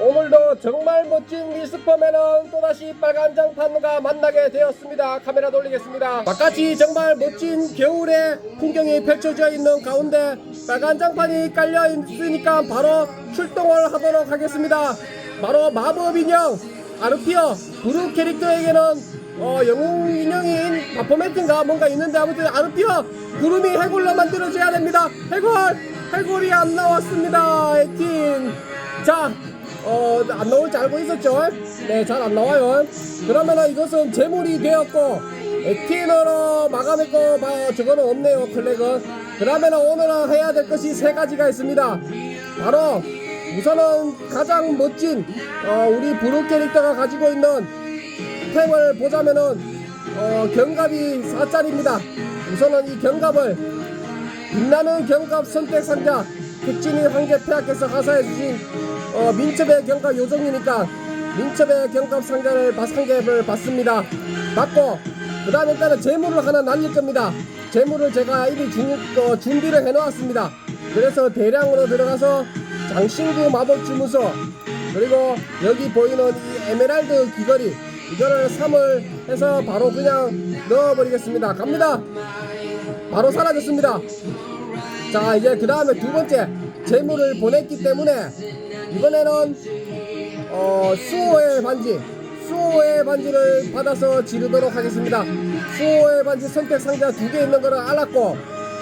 오늘도 정말 멋진 미스퍼맨은 또다시 빨간 장판과 만나게 되었습니다. 카메라 돌리겠습니다. 바깥이 정말 멋진 겨울의 풍경이 펼쳐져 있는 가운데 빨간 장판이 깔려 있으니까 바로 출동을 하도록 하겠습니다. 바로 마법 인형 아르피어 브루 캐릭터에게는 어, 영웅 인형인 바포멘트인가 뭔가 있는데 아무튼 아르피어 구름이 해골로 만들어져야 됩니다. 해골 해골이 안 나왔습니다. 에틴 자 어, 안 나올 줄 알고 있었죠? 네, 잘 안 나와요. 그러면은 이것은 재물이 되었고, 에틴으로 마감했고, 마, 저거는 없네요, 클렉은. 그러면은 오늘은 해야 될 것이 세 가지가 있습니다. 바로, 우선은 가장 멋진, 어, 우리 브루 캐릭터가 가지고 있는 템을 보자면은, 어, 경갑이 4짜리입니다. 우선은 이 경갑을 빛나는 경갑 선택 상자 특진이 황제 폐하께서 하사해 주신 어, 민첩의 경갑 요정이니까 민첩의 경갑 상자를 받- 상자를 받습니다. 받고 그 다음에 일단은 재물을 하나 날릴 겁니다. 재물을 제가 이미 주, 어, 준비를 해놓았습니다. 그래서 대량으로 들어가서 장신구 마법 주무소 그리고 여기 보이는 이 에메랄드 귀걸이 이거를 3을 해서 바로 그냥 넣어버리겠습니다. 갑니다. 바로 사라졌습니다. 자 이제 그 다음에 두 번째 재물을 보냈기 때문에 이번에는 어, 수호의 반지 수호의 반지를 받아서 지르도록 하겠습니다. 수호의 반지 선택 상자 두 개 있는 거를 알았고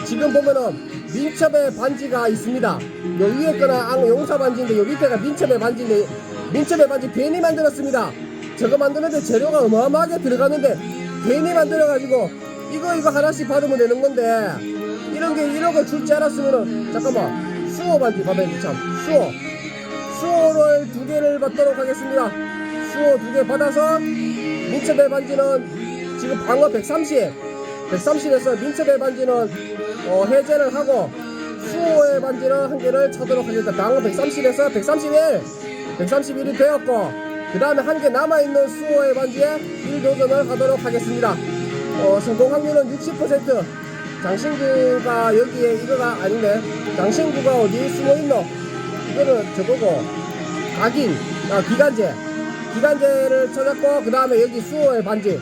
지금 보면은 민첩의 반지가 있습니다. 요 위에 거는 앙 용사 반지인데 요 밑에가 민첩의 반지인데 민첩의 반지 괜히 만들었습니다. 저거 만드는데 재료가 어마어마하게 들어가는데 괜히 만들어가지고 이거 이거 하나씩 받으면 되는 건데 이런 게 이런 걸줄줄 알았으면은 잠깐만. 수호 반지 받아야지 참 수호 수호를 두 개를 받도록 하겠습니다. 수호 두개 받아서 민첩의 반지는 지금 방어 130 130에서 민첩의 반지는 어, 해제를 하고 수호의 반지는 한 개를 차도록 하겠습니다. 방어 130에서 131 131이 되었고 그 다음에 한 개 남아있는 수호의 반지에 1도전을 하도록 하겠습니다. 어, 성공 확률은 60% 장신구가 여기에 이거가 아닌데 장신구가 어디 숨어 있노? 이거는 저거고 각인 아 기간제. 기간제를 찾았고 그 다음에 여기 수호의 반지.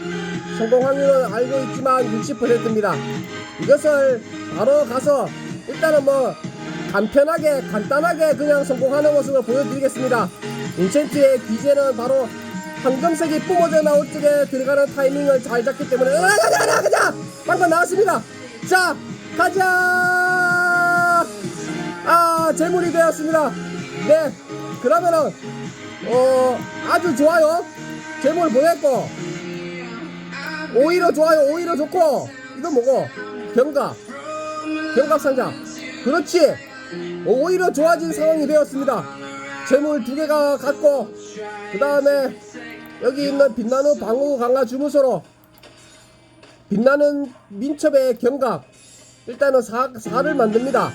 성공 확률은 알고 있지만 60%입니다. 이것을 바로 가서 일단은 뭐 간편하게 간단하게 그냥 성공하는 모습을 보여드리겠습니다. 인챈트의 기제는 바로 황금색이 뿜어져 나올 쪽에 들어가는 타이밍을 잘 잡기 때문에 으아, 가자 가자 가자 방금 나왔습니다 자 가자! 아 재물이 되었습니다. 네 그러면은 어 아주 좋아요. 재물 보냈고 오히려 좋아요 오히려 좋고 이거 뭐고? 경갑 경갑 상자. 그렇지. 오히려 좋아진 상황이 되었습니다. 재물 두 개가 갔고 그 다음에 여기 있는 빛나는 방어 강화 주무소로 빛나는 민첩의 경각. 일단은 4, 4를 만듭니다.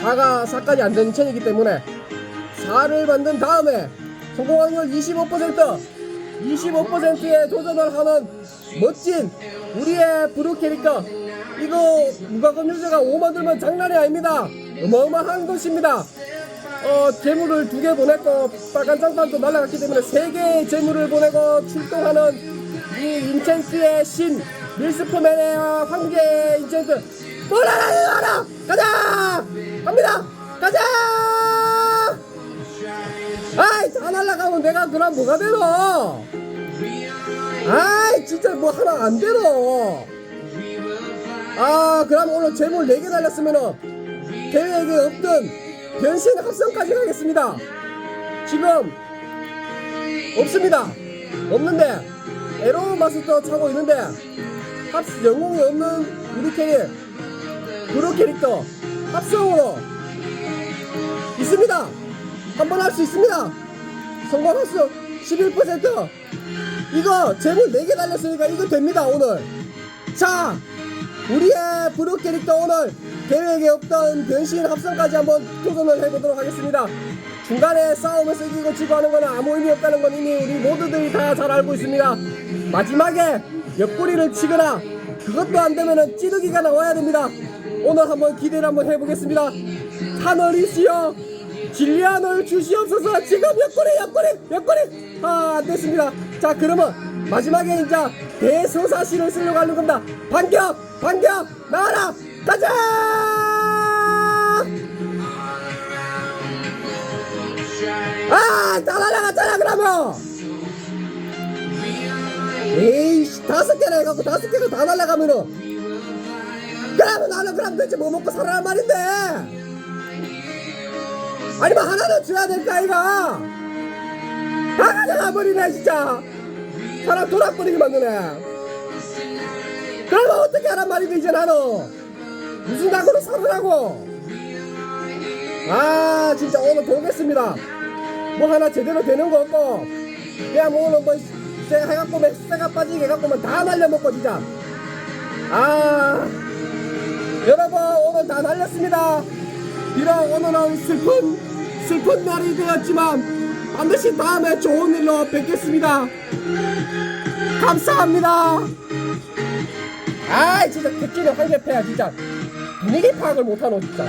4가 4까지 안 되는 천이기 때문에 4를 만든 다음에 성공 확률 25% 25%의 도전을 하는 멋진 우리의 브루 캐릭터. 이거 무과금 유저가 5만 들면 장난이 아닙니다. 어마어마한 것입니다. 어, 재물을 두 개 보냈고 빨간 장판도 날라갔기 때문에 세 개의 재물을 보내고 출동하는 이 인챈트의 신 밀스프맨의 황제 인챈트 몰라라! 가자! 갑니다! 가자! 아이 다 날라가면 내가 그럼 뭐가 되노? 아이 진짜 뭐 하나 안 되노? 아 그럼 오늘 재물 4개 날렸으면은 계획에 없던 변신 합성까지 가겠습니다. 지금 없습니다. 없는데 에로 마스터 차고 있는데 합 영웅이 없는 우리 캐릭 브로 캐릭터 합성으로 있습니다. 한 번 할 수 있습니다. 성공 할 수 11% 이거 재물 4개 날렸으니까 이거 됩니다 오늘. 자 우리의 브루 캐릭터 오늘 계획에 없던 변신 합성까지 한번 도전을 해보도록 하겠습니다. 중간에 싸움에서 이기고 지고 하는 건 아무 의미 없다는 건 이미 우리 모두들이 다 잘 알고 있습니다. 마지막에 옆구리를 치거나 그것도 안 되면은 찌르기가 나와야 됩니다. 오늘 한번 기대를 한번 해보겠습니다. 하늘이시여 진리안을 주시옵소서. 지금 옆구리 옆구리 옆구리! 아 안됐습니다. 자 그러면 마지막에 이제 대서사시를 쓰려고 하는 겁니다. 반격 반격! 나와라! 가자! 아다 날라갔잖아 그러면 에이씨 다섯 개나 해갖고 다섯 개가 다 날라가면은 그러면 나는 그럼 대체 뭐 먹고 살아란 말인데. 아니면 하나는 줘야 될까 이가? 다 가져가 버리네 진짜. 사람 돌아버리게 만드네. 그러면 어떻게 하란 말인데 이제 나는 무슨 낙으로 살으라고? 아 진짜 오늘 보겠습니다. 뭐 하나 제대로 되는 거 없고. 그냥 뭐 오늘 뭐 쎄가 해갖고 뭐 쎄가 빠지게 해갖고 다 날려먹고 진짜. 아. 여러분 오늘 다 날렸습니다. 비록 오늘은 슬픈 슬픈 날이 되었지만 반드시 다음에 좋은 일로 뵙겠습니다. 감사합니다. 아 진짜 듣기는 황급해야 진짜. 분위기 파악을 못하노 진짜